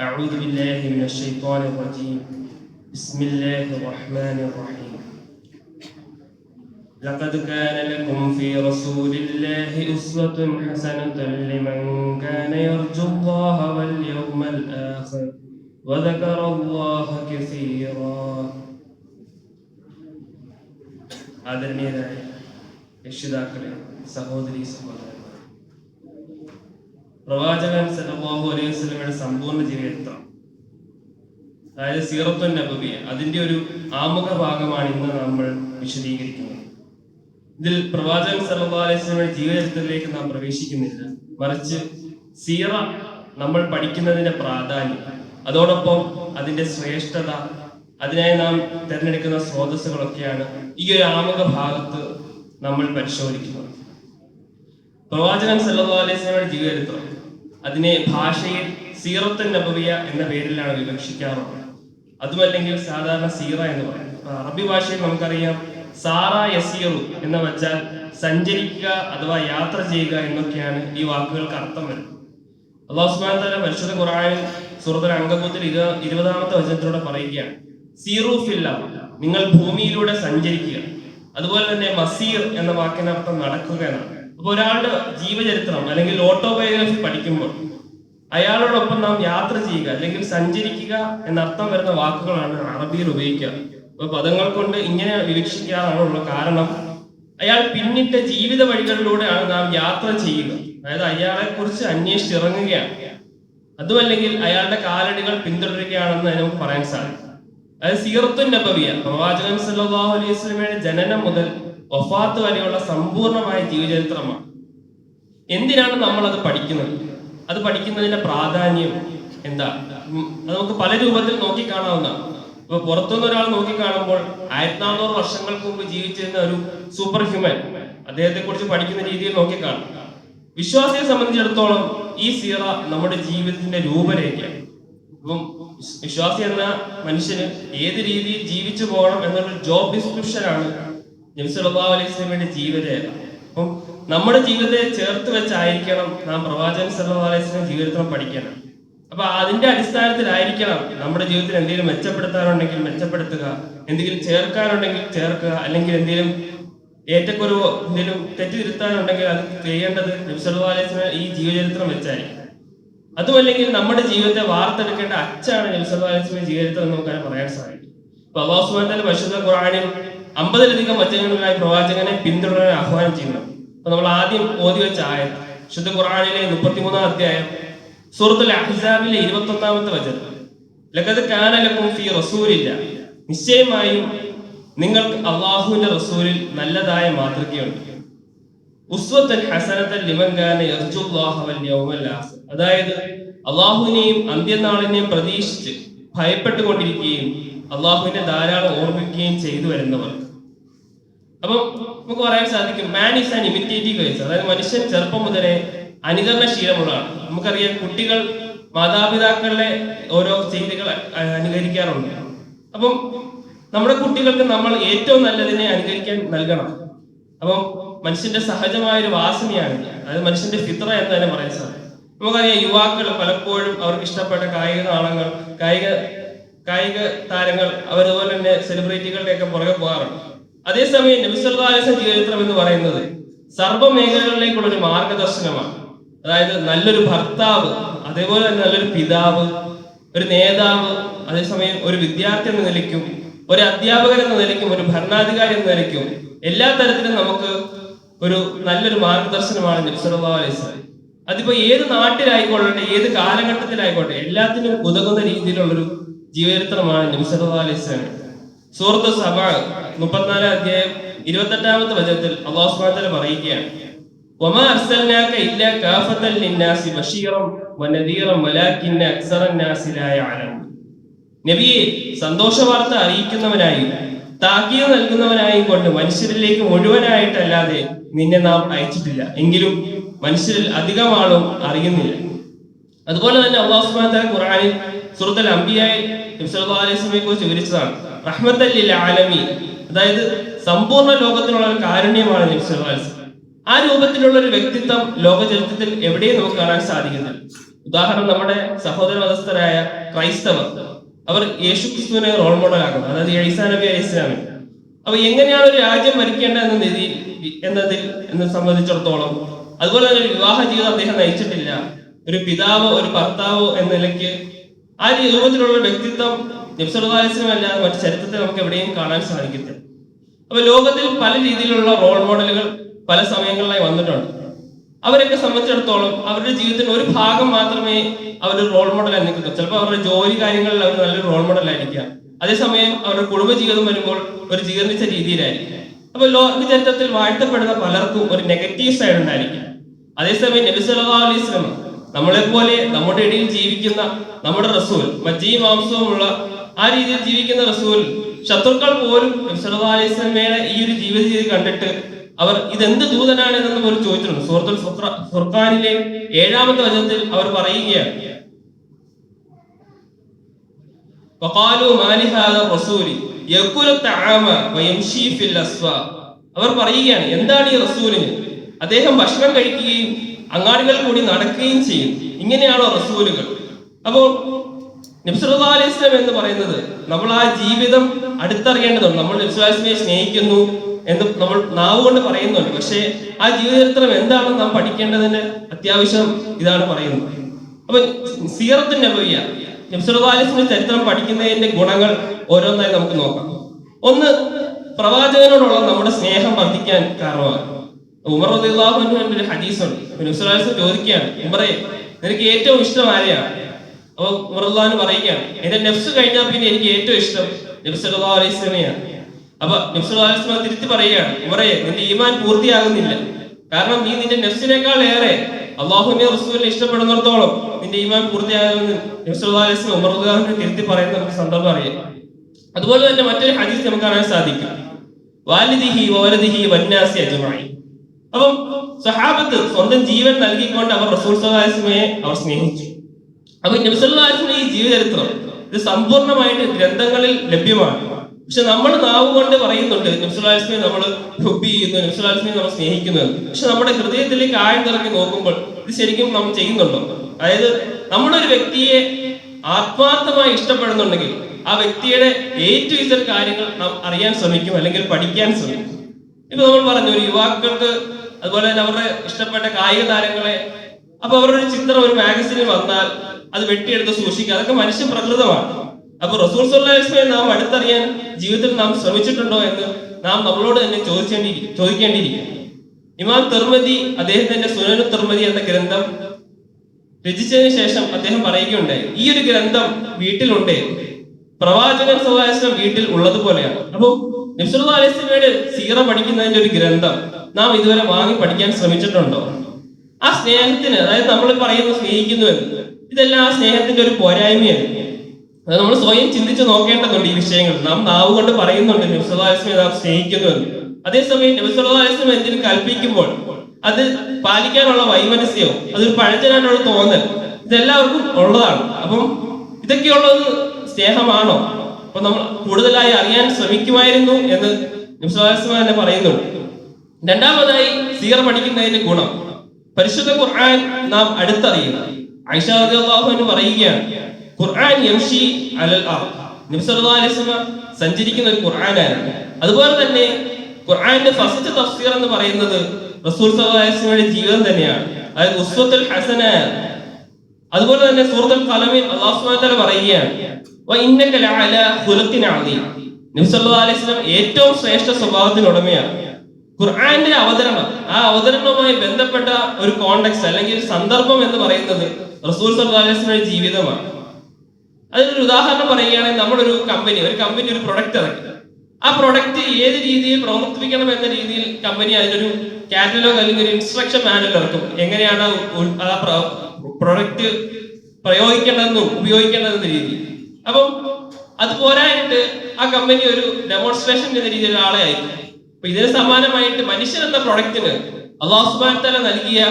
أعوذ بالله من الشيطان الرجيم بسم الله الرحمن الرحيم لقد كان لكم في رسول الله أسوة حسنة لمن كان يرجو الله واليوم الآخر وذكر الله كثيرا ആദരണീയരായ രക്ഷിതാക്കളെ സഹോദരി സഹോദരന്മാർ പ്രവാചകൻ സല്ലല്ലാഹു അലൈഹി വസല്ലമയുടെ സമ്പൂർണ ജീവിതം അതായത് സീറത്തുൻ നബവിയ അതിന്റെ ഒരു ആമുഖ ഭാഗമാണ് ഇന്ന് നമ്മൾ വിശദീകരിക്കുന്നത്. ഇതിൽ പ്രവാചകൻ സല്ലല്ലാഹു അലൈഹി വസല്ലമയുടെ ജീവിതത്തിലേക്ക് നാം പ്രവേശിക്കുന്നില്ല. മറിച്ച് സീറ നമ്മൾ പഠിക്കുന്നതിന്റെ പ്രാധാന്യം അതോടൊപ്പം അതിന്റെ ശ്രേഷ്ഠത അതിനായി നാം തിരഞ്ഞെടുക്കുന്ന സ്രോതസ്സുകളൊക്കെയാണ് ഈ ഒരു ആമുഖ ഭാഗത്ത് നമ്മൾ പരിശോധിക്കുന്നത്. പ്രവാചകൻ സല്ലല്ലാഹു അലൈഹി വസല്ലമയുടെ ജീവചരിത്രം അതിനെ ഭാഷയിൽ സീറത്തൻ നബവിയ എന്ന പേരിലാണ് വിവക്ഷിക്കാറുള്ളത്. അതുമല്ലെങ്കിൽ സാധാരണ സീറ എന്ന് പറയും. അറബി ഭാഷയിൽ നമുക്കറിയാം സാറ യസീറു എന്ന് വെച്ചാൽ സഞ്ചരിക്കുക അഥവാ യാത്ര ചെയ്യുക എന്നൊക്കെയാണ് ഈ വാക്കുകൾക്ക് അർത്ഥം വരുന്നത്. അള്ളാഹു സുബ്ഹാനഹു വ തആല പരിശുദ്ധ ഖുർആനിൽ സൂറത്തുൽ അങ്കബൂത്തിൽ ഇത് ഇരുപതാമത്തെ വചനത്തിലൂടെ പറയുകയാണ്. സീറു ഫില്ല നിങ്ങൾ ഭൂമിയിലൂടെ സഞ്ചരിക്കുക. അതുപോലെ തന്നെ മസീർ എന്ന വാക്കിനർത്ഥം നടക്കുക എന്നാണ്. അപ്പൊ ഒരാളുടെ ജീവചരിത്രം അല്ലെങ്കിൽ ഓട്ടോബയോഗ്രഫി പഠിക്കുമ്പോൾ അയാളോടൊപ്പം നാം യാത്ര ചെയ്യുക അല്ലെങ്കിൽ സഞ്ചരിക്കുക എന്നർത്ഥം വരുന്ന വാക്കുകളാണ് അറബിയിൽ ഉപയോഗിക്കുക. അപ്പൊ പദങ്ങൾ കൊണ്ട് ഇങ്ങനെ വിവക്ഷിക്കാറാണുള്ള കാരണം. അയാൾ പിന്നിട്ട ജീവിത വഴികളിലൂടെയാണ് നാം യാത്ര ചെയ്യുക അതായത് അയാളെ കുറിച്ച് അന്വേഷിച്ചിറങ്ങുകയാണ് അതുമല്ലെങ്കിൽ അയാളുടെ കാലടികൾ പിന്തുടരുകയാണെന്ന് നമുക്ക് പറയാൻ സാധിക്കും. അതായത് സീറത്തുൻ പ്രവാചകൻ സല്ലാഹു അലൈഹി സ്വലമയുടെ ജനനം മുതൽ വഫാത്ത് വരെയുള്ള സമ്പൂർണമായ ജീവചരിത്രമാണ്. എന്തിനാണ് നമ്മൾ അത് പഠിക്കുന്നത്? അത് പഠിക്കുന്നതിന്റെ പ്രാധാന്യം എന്താ? അത് നമുക്ക് പല രൂപത്തിൽ നോക്കിക്കാണാവുന്നതാണ്. ഇപ്പൊ പുറത്തുനിന്ന് ഒരാൾ നോക്കിക്കാണുമ്പോൾ ആയിരത്തി നാനൂറ് വർഷങ്ങൾക്ക് മുമ്പ് ജീവിച്ചിരുന്ന ഒരു സൂപ്പർ ഹ്യൂമൻ അദ്ദേഹത്തെ കുറിച്ച് പഠിക്കുന്ന രീതിയിൽ നോക്കിക്കാണും. വിശ്വാസിയെ സംബന്ധിച്ചിടത്തോളം ഈ സീറ നമ്മുടെ ജീവിതത്തിന്റെ രൂപരേഖയാണ്. ഇപ്പം വിശ്വാസി എന്ന മനുഷ്യന് ഏത് രീതിയിൽ ജീവിച്ചു പോകണം എന്നുള്ള ജോബ് ഡിസ്ക്രിപ്ഷൻ ആണ് നബി സല്ലല്ലാഹു അലൈഹി ജീവിതരേഖ അപ്പം നമ്മുടെ ജീവിതത്തെ ചേർത്ത് വെച്ചായിരിക്കണം നാം പ്രവാചകൻ സല്ലാ അലൈഹി ജീവിതത്തിലും പഠിക്കണം. അപ്പൊ അതിന്റെ അടിസ്ഥാനത്തിലായിരിക്കണം നമ്മുടെ ജീവിതത്തിൽ എന്തെങ്കിലും മെച്ചപ്പെടുത്താനുണ്ടെങ്കിൽ മെച്ചപ്പെടുത്തുക എന്തെങ്കിലും ചേർക്കാനുണ്ടെങ്കിൽ ചേർക്കുക അല്ലെങ്കിൽ എന്തെങ്കിലും ഏറ്റക്കുറവോ എന്തെങ്കിലും തെറ്റ് തിരുത്താനുണ്ടെങ്കിൽ അത് ചെയ്യേണ്ടത് നബി സല്ലല്ലാഹു അലൈഹി വസല്ലം ഈ ജീവചരിത്രം വെച്ചായിരിക്കും. അതുമല്ലെങ്കിൽ നമ്മുടെ ജീവിതത്തെ വാർത്തെടുക്കേണ്ട അച്ഛാണ് നബി സല്ലല്ലാഹു അലൈഹി വസല്ലം ജീവിതത്തിൽ എന്ന് നമുക്ക് പറയാൻ സാധിക്കും. അപ്പൊ അള്ളാഹു തആല പരിശുദ്ധ ഖുർആനിൽ അമ്പതിലധികം വചനങ്ങളിലായി പ്രവാചകനെ പിന്തുടരാൻ ആഹ്വാനം ചെയ്യുന്നു. അപ്പൊ നമ്മൾ ആദ്യം ഓതി വെച്ച ആയ ശുദ്ധ ഖുറാനിലെ മുപ്പത്തിമൂന്നാം അധ്യായം സൂറത്തുൽ അഹ്സാബിലെ ഇരുപത്തി ഒന്നാമത്തെ വചനം. ലഖത് കാന ഫി റസൂലില്ല. നിശ്ചയമായും നിങ്ങൾക്ക് അള്ളാഹുവിന്റെ റസൂലിൽ നല്ലതായ മാതൃകയുണ്ട്. ഉസ്വത്തൻ ഹസനത്തൻ ലിമൻ അതായത് അള്ളാഹുവിനെയും അന്ത്യനാളിനെയും പ്രതീക്ഷിച്ച് ഭയപ്പെട്ടുകൊണ്ടിരിക്കുകയും അള്ളാഹുവിനെ ധാരാളം ഓർമ്മിക്കുകയും ചെയ്തു വരുന്നവർ. അപ്പം നമുക്ക് പറയാൻ സാധിക്കും man is an imitative wise അതായത് മനുഷ്യൻ ചെറുപ്പം മുതലേ അനുകരണശീലമുള്ളതാണ്. നമുക്കറിയാം കുട്ടികൾ മാതാപിതാക്കളുടെ ഓരോ ചെയ്തികൾ അനുകരിക്കാറുണ്ട്. അപ്പം നമ്മുടെ കുട്ടികൾക്ക് നമ്മൾ ഏറ്റവും നല്ലതിനെ അനുകരിക്കാൻ നൽകണം. അപ്പം മനുഷ്യന്റെ സഹജമായ ഒരു വാസനയാണ് അതായത് മനുഷ്യന്റെ ഫിത്ര എന്ന് തന്നെ പറയാൻ സാധിക്കും. നമുക്കറിയാം യുവാക്കൾ പലപ്പോഴും അവർക്ക് ഇഷ്ടപ്പെട്ട കായിക നാളങ്ങൾ കായിക കായിക താരങ്ങൾ അവരതുപോലെ തന്നെ സെലിബ്രിറ്റികളുടെ ഒക്കെ പുറകെ പോകാറുണ്ട്. അതേസമയം നബിസ്വല്ലാസം ചരിത്രം എന്ന് പറയുന്നത് സർവ മേഖലകളിലേക്കുള്ള ഒരു മാർഗദർശനമാണ്. അതായത് നല്ലൊരു ഭർത്താവ് അതേപോലെ തന്നെ നല്ലൊരു പിതാവ് ഒരു നേതാവ് അതേസമയം ഒരു വിദ്യാർത്ഥി എന്ന നിലയ്ക്കും ഒരു അധ്യാപകൻ എന്ന നിലയ്ക്കും ഒരു ഭരണാധികാരി എന്ന നിലയ്ക്കും എല്ലാ തരത്തിലും നമുക്ക് ഒരു നല്ലൊരു മാർഗദർശനമാണ് നബി സല്ലല്ലാഹു അലൈഹി അതിപ്പോ ഏത് നാട്ടിലായിക്കൊള്ളട്ടെ ഏത് കാലഘട്ടത്തിലായിക്കോട്ടെ എല്ലാത്തിനും ഉതകുന്ന രീതിയിലുള്ളൊരു ജീവചരിത്രമാണ് നബി സല്ലല്ലാഹു അലൈഹി വസല്ലം സൂറത്ത് സഭ മുപ്പത്തിനാലാം അധ്യായം ഇരുപത്തെട്ടാമത്തെ വചനത്തിൽ അള്ളാഹു സുബ്ഹാനഹു വ തആല പറയുകയാണ് وما أرسلناك إلا كافة للناس بشيرا ونذيرا ولكن أكثر الناس لا يعلمون നബിയെ സന്തോഷ വാർത്ത അറിയിക്കുന്നവനായും താക്കീത് നൽകുന്നവനായും കൊണ്ട് മനുഷ്യരിലേക്ക് മുഴുവനായിട്ടല്ലാതെ നിന്നെ നാം അയച്ചിട്ടില്ല എങ്കിലും മനുഷ്യരിൽ അധികം ആളും അറിയുന്നില്ല അതുപോലെ തന്നെ അള്ളാഹു സുബ്ഹാനഹു വ തആല ഖുർആനിൽ സൂറത്തുൽ അംബിയായിൽ നബി സല്ലല്ലാഹു അലൈഹി വസല്ലമയെ കുറിച്ച് വിവരിച്ചതാണ്. റഹ്മത്തൽ ലിൽ ആലമീൻ. അതായത് സമ്പൂർണ ലോകത്തിനുള്ള ഒരു കാരുണ്യമാണ് ആ രൂപത്തിലുള്ള ഒരു വ്യക്തിത്വം ലോകചരിത്രത്തിൽ എവിടെയും നമുക്ക് കാണാൻ സാധിക്കുന്നില്ല. ഉദാഹരണം നമ്മുടെ സഹോദര മതസ്ഥരായ ക്രൈസ്തവർ. അവർ യേശു ക്രിസ്തുവിനെ റോൾ മോഡൽ ആക്കുന്നത് അതായത് ഈസാ നബി അലൈഹി അപ്പൊ എങ്ങനെയാണ് ഒരു രാജ്യം ഭരിക്കേണ്ടത് എന്ന നിധി എന്നതിൽ എന്നെ സംബന്ധിച്ചിടത്തോളം അതുപോലെ തന്നെ വിവാഹ ജീവിതം അദ്ദേഹം നയിച്ചിട്ടില്ല. ഒരു പിതാവോ ഒരു ഭർത്താവോ എന്ന നിലയ്ക്ക് ആ ഒരു രൂപത്തിലുള്ള വ്യക്തിത്വം നബ്സല്ലാസ്ലം അല്ലാതെ മറ്റു ചരിത്രത്തിൽ നമുക്ക് എവിടെയും കാണാൻ സാധിക്കത്തില്ല. അപ്പൊ ലോകത്തിൽ പല രീതിയിലുള്ള റോൾ മോഡലുകൾ പല സമയങ്ങളിലായി വന്നിട്ടുണ്ട്. അവരൊക്കെ സംബന്ധിച്ചിടത്തോളം അവരുടെ ജീവിതത്തിന്റെ ഒരു ഭാഗം മാത്രമേ അവർ റോൾ മോഡൽ നിൽക്കുന്നു ചിലപ്പോൾ അവരുടെ ജോലി കാര്യങ്ങളിൽ അവർ നല്ലൊരു റോൾ മോഡൽ ആയിരിക്കാം. അതേസമയം അവരുടെ കുടുംബ ജീവിതം വരുമ്പോൾ ഒരു ജീർണിച്ച രീതിയിലായിരിക്കും. അപ്പൊ ലോക ചരിത്രത്തിൽ വാഴ്ത്തപ്പെടുന്ന പലർക്കും ഒരു നെഗറ്റീവ് സൈഡ് ഉണ്ടായിരിക്കും. അതേസമയം നബി സല്ലല്ലാഹു അലൈഹി വസല്ലം നമ്മളെ പോലെ നമ്മുടെ ഇടയിൽ ജീവിക്കുന്ന നമ്മുടെ റസൂൽ മജ്ജിയും മാംസവുമുള്ള ആ രീതിയിൽ ജീവിക്കുന്ന റസൂൽ ശത്രുക്കൾ പോലും അലൈഹിസ്ലമയുടെ ഈ ഒരു ജീവിത രീതി കണ്ടിട്ട് അവർ ഇതെന്ത് ദൂതനാണ് എന്ന് പോലും ചോദിച്ചിട്ടുണ്ട്. സുഹൃത്തുൽ ഫുർഖാനിലെ ഏഴാമത്തെ വചനത്തിൽ അവർ പറയുകയാണ്. അവർ പറയുകയാണ് എന്താണ് ഈ റസൂലിന്? അദ്ദേഹം ഭക്ഷണം കഴിക്കുകയും അങ്ങാടികളിൽ കൂടി നടക്കുകയും ചെയ്യും. ഇങ്ങനെയാണോ റസൂലുകൾ. അപ്പോൾ നബ്സുല്ലാ എന്ന് പറയുന്നത് നമ്മൾ ആ ജീവിതം അടുത്തറിയേണ്ടതുണ്ട്. നമ്മൾ നബ്സുലാസ്ലമെ സ്നേഹിക്കുന്നു എന്ന് നമ്മൾ നാവ് കൊണ്ട് പറയുന്നുണ്ട്. പക്ഷേ ആ ജീവചരിത്രം എന്താണെന്ന് നാം പഠിക്കേണ്ടതിന്റെ അത്യാവശ്യം ഇതാണ് പറയുന്നത്. അപ്പൊ സീറത്തിന്റെ നബവിയ നബ്സുല്ലാസ്ലിന്റെ ചരിത്രം പഠിക്കുന്നതിന്റെ ഗുണങ്ങൾ ഓരോന്നായി നമുക്ക് നോക്കാം. ഒന്ന് പ്രവാചകനോടുള്ള നമ്മുടെ സ്നേഹം വർദ്ധിക്കാൻ കാരണമാണ് ഉമർ ഒരു ഹദീസുണ്ട്. ചോദിക്കുകയാണ് ഉമറെ നിനക്ക് ഏറ്റവും ഇഷ്ടം ആരെയാണ്? അപ്പൊ ഉമർന്ന് പറയുകയാണ് എന്റെ നെഫ്സ് കഴിഞ്ഞാൽ പിന്നെ എനിക്ക് ഏറ്റവും ഇഷ്ടം നബ്സുല്ലാ അലൈഹി സ്വലമയാണ് അപ്പൊ സ്വലം തിരുത്തി പറയുകയാണ് ഉമറെ നിന്റെ ഈമാൻ പൂർത്തിയാകുന്നില്ല. കാരണം നീ നിന്റെ നെഫ്സിനേക്കാൾ ഏറെ അള്ളാഹുവിനെ റസൂലിനെ ഇഷ്ടപ്പെടുന്നിടത്തോളം നിന്റെ ഈമാൻ പൂർത്തിയാകുമെന്ന് നബ്സുല്ലാ അലൈഹി സ്വലം ഉമർ തിരുത്തി പറയുന്ന നമുക്ക് സന്ദർഭം അറിയാം. അതുപോലെ തന്നെ മറ്റൊരു ഹദീസ് നമുക്ക് കാണാൻ സാധിക്കും. വാലിദിഹി വലദിഹി വന്നാസി അജ്മായി അപ്പം സഹാബത്ത് സ്വന്തം ജീവൻ നൽകിക്കൊണ്ട് അവർ റസൂൽ സഹാസിമയെ അവർ സ്നേഹിച്ചു. അപ്പൊ നബ്സല്ലാസ്മിന്റെ ഈ ജീവചരിത്രം ഇത് സമ്പൂർണമായിട്ട് ഗ്രന്ഥങ്ങളിൽ ലഭ്യമാണ്. പക്ഷെ നമ്മൾ നാവ് കൊണ്ട് പറയുന്നുണ്ട് നബ്സുലാസ്മിയെ നമ്മൾ ഹുബി ചെയ്യുന്നു നബ്സുലാസ്മിയെ നമ്മൾ സ്നേഹിക്കുന്നു. പക്ഷെ നമ്മുടെ ഹൃദയത്തിലേക്ക് ആഴ്ന്നിറങ്ങി നോക്കുമ്പോൾ ഇത് ശരിക്കും നമ്മൾ ചെയ്യുന്നുണ്ടോ? അതായത് നമ്മളൊരു വ്യക്തിയെ ആത്മാർത്ഥമായി ഇഷ്ടപ്പെടുന്നുണ്ടെങ്കിൽ ആ വ്യക്തിയുടെ എ ടു കാര്യങ്ങൾ നാം അറിയാൻ ശ്രമിക്കും അല്ലെങ്കിൽ പഠിക്കാൻ ശ്രമിക്കും. ഇപ്പൊ നമ്മൾ പറഞ്ഞു ഒരു യുവാക്കൾക്ക് അതുപോലെ തന്നെ അവരുടെ ഇഷ്ടപ്പെട്ട കായിക താരങ്ങളെ അപ്പൊ അവരുടെ ഒരു ചിത്രം ഒരു മാഗസിനിൽ വന്നാൽ അത് വെട്ടിയെടുത്ത് സൂക്ഷിക്കുക. അതൊക്കെ മനുഷ്യ പ്രകൃതമാണ്. അപ്പൊ റസൂൽ സല്ലാസ്മയെ നാം അടുത്തറിയാൻ ജീവിതത്തിൽ നാം ശ്രമിച്ചിട്ടുണ്ടോ എന്ന് നാം നമ്മളോട് തന്നെ ചോദിച്ചേണ്ടി ചോദിക്കേണ്ടിയിരിക്കും ഇമാം തെർമതി അദ്ദേഹത്തിന്റെ സുനനു തെർമതി എന്ന ഗ്രന്ഥം രചിച്ചതിന് ശേഷം അദ്ദേഹം പറയുകയുണ്ടായി ഈ ഒരു ഗ്രന്ഥം വീട്ടിലുണ്ട്. പ്രവാചകൻ സുഹാസ്ലം വീട്ടിൽ ഉള്ളതുപോലെയാണ്. അപ്പൊ നബ്സുല്ലാ അലൈഹിസ്ലമയുടെ സീറ പഠിക്കുന്നതിന്റെ ഒരു ഗ്രന്ഥം നാം ഇതുവരെ വാങ്ങി പഠിക്കാൻ ശ്രമിച്ചിട്ടുണ്ടോ? ആ സ്നേഹത്തിന് അതായത് നമ്മൾ പറയുന്നു സ്നേഹിക്കുന്നു എന്ന് ഇതെല്ലാം ആ സ്നേഹത്തിന്റെ ഒരു പോരായ്മയാണ്. അത് നമ്മൾ സ്വയം ചിന്തിച്ച് നോക്കേണ്ടതുണ്ട് ഈ വിഷയങ്ങൾ. നാം നാവ് കൊണ്ട് പറയുന്നുണ്ട് നബ്സുല്ലാ നാം സ്നേഹിക്കുന്നു എന്ന്. അതേസമയം നബ്സുല്ലാ എന്തിനു കൽപ്പിക്കുമ്പോൾ അത് പാലിക്കാനുള്ള വൈമനസ്യവും അതൊരു പഴഞ്ചനായിട്ടുള്ള തോന്നൽ ഇതെല്ലാവർക്കും ഉള്ളതാണ്. അപ്പം ഇതൊക്കെയുള്ളത് സ്നേഹമാണോ? അപ്പൊ നമ്മൾ കൂടുതലായി അറിയാൻ ശ്രമിക്കുമായിരുന്നു എന്ന് നിംസ്വാസ്മ തന്നെ പറയുന്നുണ്ട്. രണ്ടാമതായി സീറ പഠിക്കുന്നതിന്റെ ഗുണം. പരിശുദ്ധ ഖുർആൻ നാം അടുത്തറിയുക ഐഷ റളിയല്ലാഹു അൻഹ പറയുകയാണ് ഖുർആൻ യംഷി അലൽ അർദ്. നബി സല്ലല്ലാഹു അലൈഹി വസല്ലം സഞ്ചരിക്കുന്ന ഒരു ഖുർആനായിരുന്നു. അതുപോലെ തന്നെ ഖുർആന്റെ ഫസ്റ്റ് തഫ്സീർ എന്ന് പറയുന്നത് റസൂൽ സല്ലല്ലാഹു അലൈഹി വസല്ലമയുടെ ജീവിതം തന്നെയാണ്. അതായത് ഉസ്വത്തുൽ ഹസന. അതുപോലെ തന്നെ സൂറത്തുൽ ഖലമിൽ അല്ലാഹു സുബ്ഹാനഹു തആല പറയുകയാണ് വ ഇന്നക ലഅല ഖുലുഖിൻ അദീം. നബി സല്ലല്ലാഹു അലൈഹി വസല്ലം ഏറ്റവും ശ്രേഷ്ഠ സ്വഭാവത്തിന് ഉടമയാണ് ഖുർആന്റെ അവതരണം. ആ അവതരണവുമായി ബന്ധപ്പെട്ട ഒരു കോണ്ടെക്സ്റ്റ് അല്ലെങ്കിൽ ഒരു സന്ദർഭം എന്ന് പറയുന്നത് റസൂൽ വസല്ലമയുടെ ജീവിതമാണ്. അതിനൊരു ഉദാഹരണം പറയുകയാണെങ്കിൽ നമ്മളൊരു കമ്പനി ഒരു കമ്പനി ഒരു പ്രൊഡക്റ്റ് ഇറക്കി ആ പ്രൊഡക്റ്റ് ഏത് രീതിയിൽ പ്രവർത്തിപ്പിക്കണം എന്ന രീതിയിൽ കമ്പനി അതിനൊരു കാറ്റലോഗ് അല്ലെങ്കിൽ ഒരു ഇൻസ്ട്രക്ഷൻ മാനുവൽ ഇറക്കും. എങ്ങനെയാണ് ആ പ്രൊഡക്റ്റ് പ്രയോഗിക്കേണ്ടതെന്നും ഉപയോഗിക്കേണ്ടതെന്ന രീതി. അപ്പം അത് പോരായിട്ട് ആ കമ്പനി ഒരു ഡെമോൺസ്ട്രേഷൻ എന്ന രീതിയിൽ ഒരാളെ അയക്കും അപ്പൊ ഇതിന് സമാനമായിട്ട് മനുഷ്യൻ എന്ന പ്രൊഡക്റ്റിന് അള്ളാഹു സുബ്ഹാനഹു വ നൽകിയ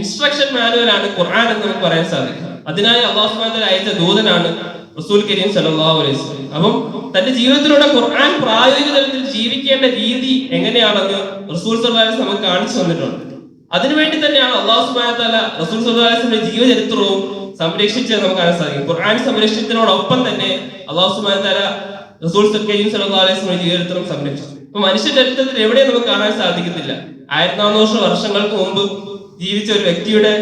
ഇൻസ്ട്രക്ഷൻ മാനുവൽ ആണ് ഖുർആൻ എന്ന് നമുക്ക് പറയാൻ സാധിക്കും. അതിനായി അള്ളാഹു സുബ്ഹാനഹു വ അയച്ച ദൂതനാണ് റസൂൽ കരീം സല്ലല്ലാഹു അലൈഹി അപ്പം തന്റെ ജീവിതത്തിലൂടെ ഖുർആൻ പ്രായോഗിക തലത്തിൽ ജീവിക്കേണ്ട രീതി എങ്ങനെയാണെന്ന് റസൂൽ വസല്ലം നമുക്ക് കാണിച്ചു തന്നിട്ടുണ്ട്. അതിനുവേണ്ടി തന്നെയാണ് അള്ളാഹു സുബ്ഹാനഹു തല റസൂൽ വസല്ലം ജീവചരിത്രവും സംരക്ഷിച്ചത് നമുക്ക് കാണാൻ സാധിക്കും. ഖുർആൻ സംരക്ഷിച്ചതിനോടൊപ്പം തന്നെ അള്ളാഹു സുബ്ഹാനഹു തല റസൂൽ കരീം സല്ലല്ലാഹു അലൈഹി ജീവചരിത്രം സംരക്ഷിച്ചു. ഇപ്പൊ മനുഷ്യ ചരിത്രത്തിൽ എവിടെയും നമുക്ക് കാണാൻ സാധിക്കുന്നില്ല. ആയിരത്തി നാനൂറ് വർഷങ്ങൾക്ക് മുമ്പ് ജീവിച്ച ഒരു വ്യക്തിയുടെ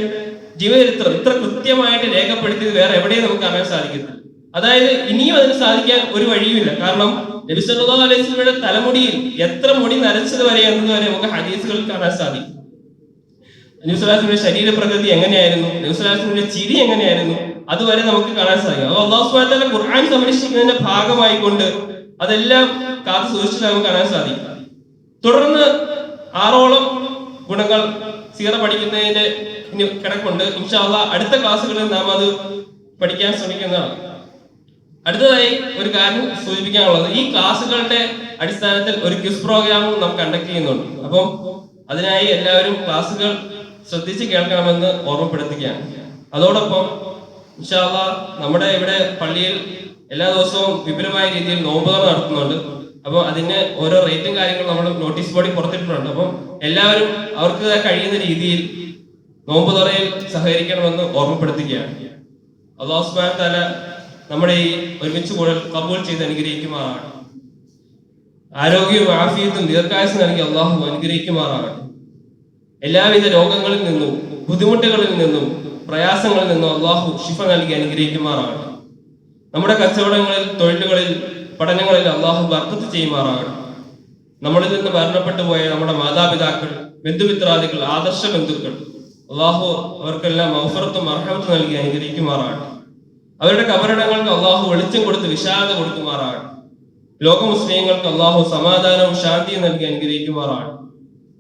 ജീവചരിത്രം ഇത്ര കൃത്യമായിട്ട് രേഖപ്പെടുത്തിയത് വേറെ എവിടെയും നമുക്ക് കാണാൻ സാധിക്കുന്നു അതായത് ഇനിയും അതിന് സാധിക്കാൻ ഒരു വഴിയുമില്ല. കാരണം നബി സല്ലല്ലാഹു അലൈഹി തലമുടിയിൽ എത്ര മുടി നരച്ചത് വരെ എന്നത് വരെ നമുക്ക് ഹദീസുകളിൽ കാണാൻ സാധിക്കും. നബിസ്വലാസിന്റെ ശരീരപ്രകൃതി എങ്ങനെയായിരുന്നു? നബിസ്വലാസിന്റെ ചിരി എങ്ങനെയായിരുന്നു? അതുവരെ നമുക്ക് കാണാൻ സാധിക്കും. അള്ളാഹു സുബ്ഹാനഹു വ തആല ഖുർആൻ സംരക്ഷിക്കുന്നതിന്റെ ഭാഗമായിക്കൊണ്ട് അതെല്ലാം കാത്തു സൂക്ഷിച്ച് നമുക്ക് കാണാൻ സാധിക്കും. തുടർന്ന് ആറോളം ഗുണങ്ങൾ സീറ പഠിക്കുന്നതിന്റെ കിടക്കുണ്ട് ഇൻഷാല്ല അടുത്ത ക്ലാസ്സുകളിൽ നാം അത് പഠിക്കാൻ ശ്രമിക്കുന്നതാണ്. അടുത്തതായി ഒരു കാര്യം സൂചിപ്പിക്കാനുള്ളത്. ഈ ക്ലാസ്സുകളുടെ അടിസ്ഥാനത്തിൽ ഒരു ക്വിസ് പ്രോഗ്രാമും നാം കണ്ടക്ട് ചെയ്യുന്നുണ്ട്. അപ്പം അതിനായി എല്ലാവരും ക്ലാസ്സുകൾ ശ്രദ്ധിച്ച് കേൾക്കണമെന്ന് ഓർമ്മപ്പെടുത്തുകയാണ്. അതോടൊപ്പം നമ്മുടെ ഇവിടെ പള്ളിയിൽ എല്ലാ ദിവസവും വിപുലമായ രീതിയിൽ നോമ്പുകൾ നടത്തുന്നുണ്ട്. അപ്പോൾ അതിന് ഓരോ റേറ്റും കാര്യങ്ങളും നമ്മൾ നോട്ടീസ് ബോർഡിൽ പുറത്തിട്ടിട്ടുണ്ട് അപ്പം എല്ലാവരും അവർക്ക് കഴിയുന്ന രീതിയിൽ നോമ്പ് തുറയിൽ സഹകരിക്കണമെന്ന് ഓർമ്മപ്പെടുത്തുകയാണ്. അള്ളാഹുസ്മാൻ തല നമ്മുടെ ഈ ഒരുമിച്ച് കൂടുതൽ കബൂൾ ചെയ്ത് അനുഗ്രഹിക്കുമാറാണ് ആരോഗ്യവും ആഫിയത്തും ദീർഘായുസ് നൽകി അള്ളാഹു അനുഗ്രഹിക്കുമാറാണ് എല്ലാവിധ രോഗങ്ങളിൽ നിന്നും ബുദ്ധിമുട്ടുകളിൽ നിന്നും പ്രയാസങ്ങളിൽ നിന്നും അള്ളാഹു ഷിഫ നൽകി അനുഗ്രഹിക്കുമാറാകട്ടെ. നമ്മുടെ കച്ചവടങ്ങളിൽ തൊഴിലുകളിൽ പഠനങ്ങളിൽ അള്ളാഹു വർദ്ധത്ത് ചെയ്യുമാറാകട്ടെ. നമ്മളിൽ നിന്ന് മരണപ്പെട്ടു പോയ നമ്മുടെ മാതാപിതാക്കൾ ബന്ധുമിത്രാദികൾ ആദർശ ബന്ധുക്കൾ അള്ളാഹു അവർക്കെല്ലാം മൗഫറത്തും അർഹമത്തും നൽകി അനുഗ്രഹിക്കുമാറാകട്ടെ. അവരുടെ കബറിടങ്ങൾക്ക് അള്ളാഹു വെളിച്ചം കൊടുത്ത് വിശാലത കൊടുക്കുമാറാകട്ടെ. ലോക മുസ്ലിങ്ങൾക്ക് അള്ളാഹു സമാധാനവും ശാന്തിയും നൽകി അനുഗ്രഹിക്കുമാറാകട്ടെ.